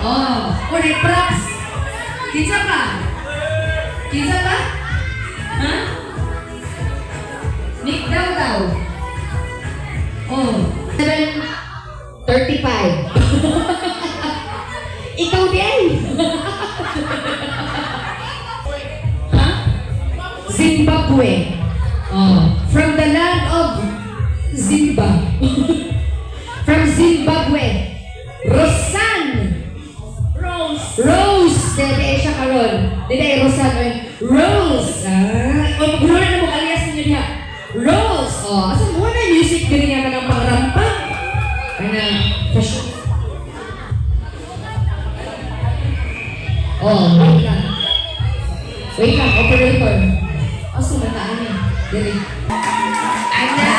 Oh, ulit props. Kinsa pa? Kinsa pa? Ha? Nick daw daw. Oh, 7.35. Ikaw din. ha? Zimbabwe. Oh, from the land of Zimba. from Zimbabwe. Rosan. Dede siya karon. Dede Rosan. oy. Rose. Ah, o magulo na mo alias ninyo diha. Rose. Oh, asa mo na music diri nga kanang pangrampa? Kana fashion. Oh, wait lang. Wait lang, operator. Asa mataan niya? Diri. Ana.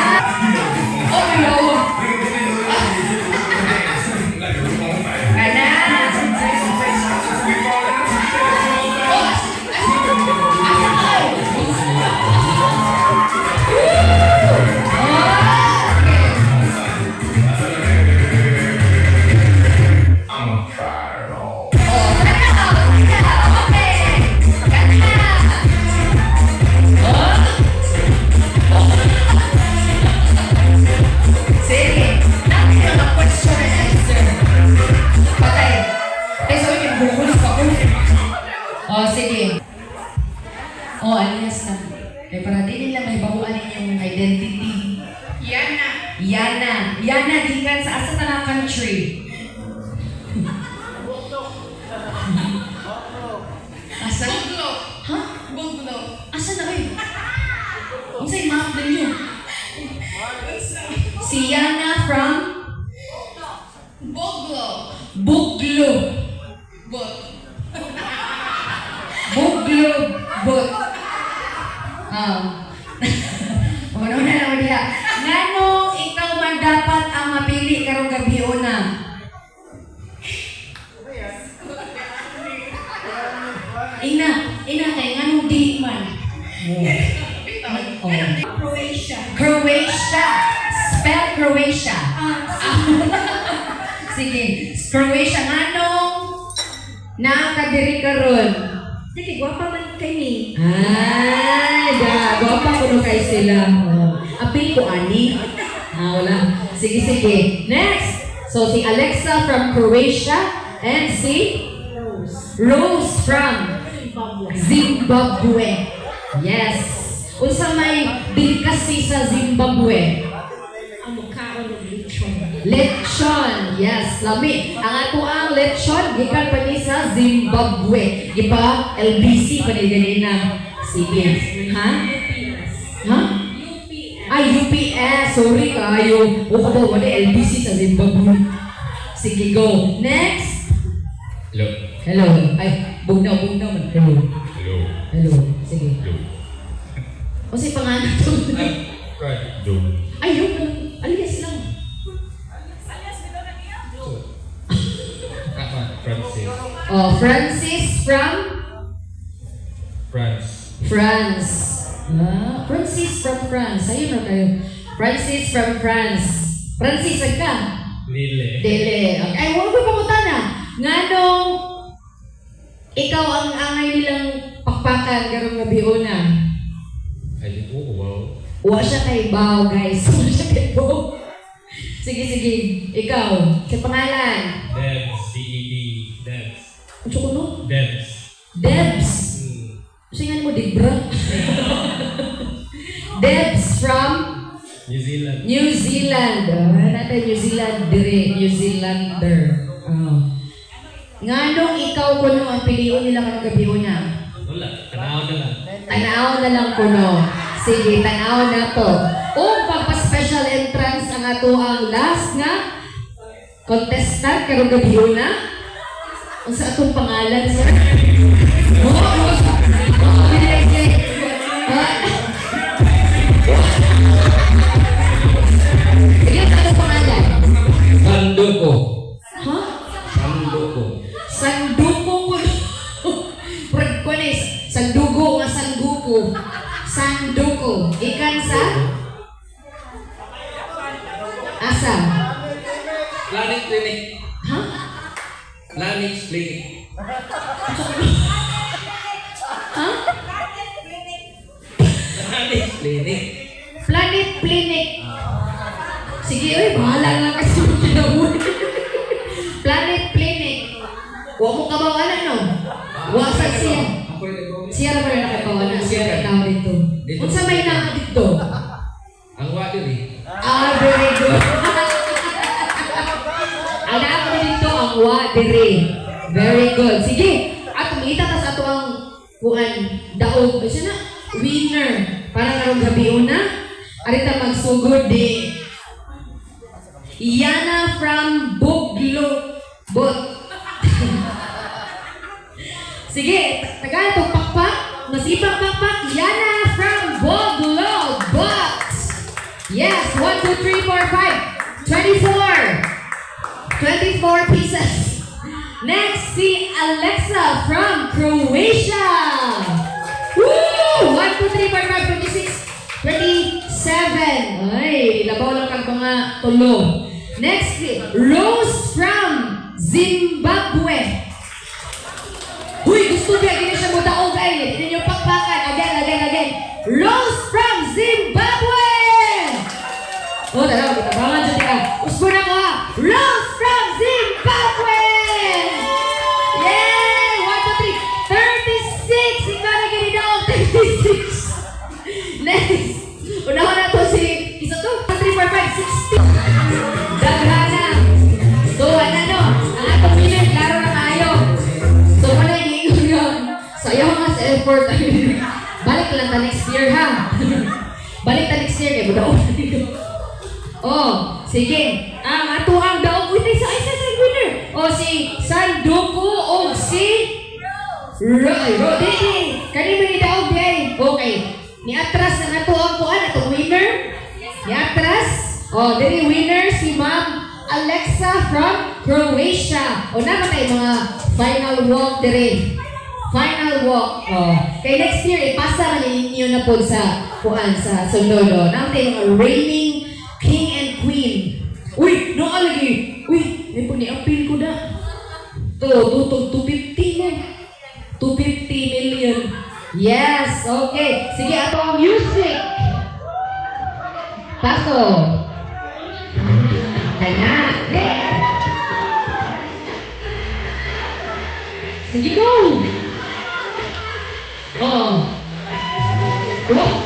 Oh, sige. Oh, alias na. Eh, para di nila may baguan yung identity. Yana. Yana. Yana, gikan sa asa na country. asa? Buglo. Ha? Buglo. Asa na kayo? Ang sa'yo, map na niyo. Si Yana from Buglo. Buglo. Bug. Buglo. But. Um, ano na lang diha. Ngano ikaw man dapat ang mapili karong gabi una? Ina, ina kay ngano di man. Oh. Croatia. Croatia. Spell Croatia. Sige, Croatia ngano nakadiri karon. Sige, gwapa man kay ni. Ay, da, gwapa ko kay sila. Oh. Apil ko ani. Ah, wala. Sige, sige. Next. So, si Alexa from Croatia and si Rose from Zimbabwe. Yes. Unsa may delicacy sa Zimbabwe? Ang mukha ng lechon. Lechon. Yes, lami. Ang ato ang lechon gikan pa ni sa Zimbabwe. Giba LBC pa ni dili na. Sige. Ha? Ha? Ay, UPS. Sorry kayo. O ba wala LBC sa Zimbabwe. Sige, go. Next. Hello. Hello. Ay, bugnaw, bugnaw man. Hello. Hello. Hello. Sige. Hello. O si pangalan to. Right. Hello. Ay, yun. Alias lang. Ah, Francis. Oh, Francis from France. France. Ah, Francis from France. Ayun na kayo. Francis from France. Francis, saan ka? Lille. Dele. Okay. Ay, huwag ko pamunta na. Nga nung ikaw ang angay nilang pakpakan karong gabi una. Ay, oh, wow. Wa siya kay Bao, guys. Wa siya kay Bao. Sige, sige. Ikaw, sa pangalan. Debs. D-E-B. Debs. Ano ko no? Debs. Debs. Hmm. Singan mo, Debra? Debs from New Zealand. New Zealand. Ah, natin New Zealand dire, New Zealander. Oh. Nga nung ikaw kuno ang piliun nila karong gabi una. Wala. Tanaw na lang. Tanaw na lang kuno. Sige, tanaw na to. O pagpa-special entrance ang ato ang last nga contestant karong gabi una. Ang sa atong pangalan sir? Oh, oh, oh, asa? Planet Clinic. Ha? Planet Clinic. Ha? Planet Clinic. Planet Clinic. Sige, oy, bahala na kasi yung kinabuhi. Planet Clinic. Huwag mo kabawalan, no? Siya. Ako yung nag-comment. Siya naman na nakabawalan. Siya na tao dito. Kung sa may na dito. Ang water eh. Ah, very good. ang naako ang wadere. Very good. Sige. At kumita ta sa ato ang kuan daog. Siya na. Winner. Para karong gabi una. Arita magsugod di. Yana from Buglo. Bot. Sige, taga itong pakpak. Masipag pakpak. Yana from Buglo. Bot. Yes, 1, 2, 3, 4, 5. 24. 24 pieces. Next, si Alexa from Croatia. Woo! 1, 2, 3, 4, 5, 26, 27. Ay, labaw lang kang mga tulo. Next, si Rose from Zimbabwe. Uy, gusto niya, gini siya mo daog ay. Hindi niyo pakpakan. Again, again, again. Rose atong minute, klaro na tayo. So, wala yung yun. So, ayaw nga. Balik lang ta next year, ha? Balik ta next year, kaya budaw. oh, sige. Ang ato ang daog. Tayo sa isa sa winner. O, si Sanduko o si... Roy, Roy, di, di. Kani mo ni daog, di. Okay. Ni atras na nato ang kuan, atong winner. Ni atras. Oh, diri winner si Ma'am Alexa from Croatia. O na tayo mga final walk diri? Final walk. Oh. Kay next year, ipasa man ninyo na po sa kuan sa sunod. Oh. Na tayo mga reigning king and queen. Uy, no lagi. Uy, may po ni appeal ko na. To, to, to, 250 na. 250 million. Yes, okay. Sige, ato ang music. Paso. Kaya. Sige, go! Oh. Wow!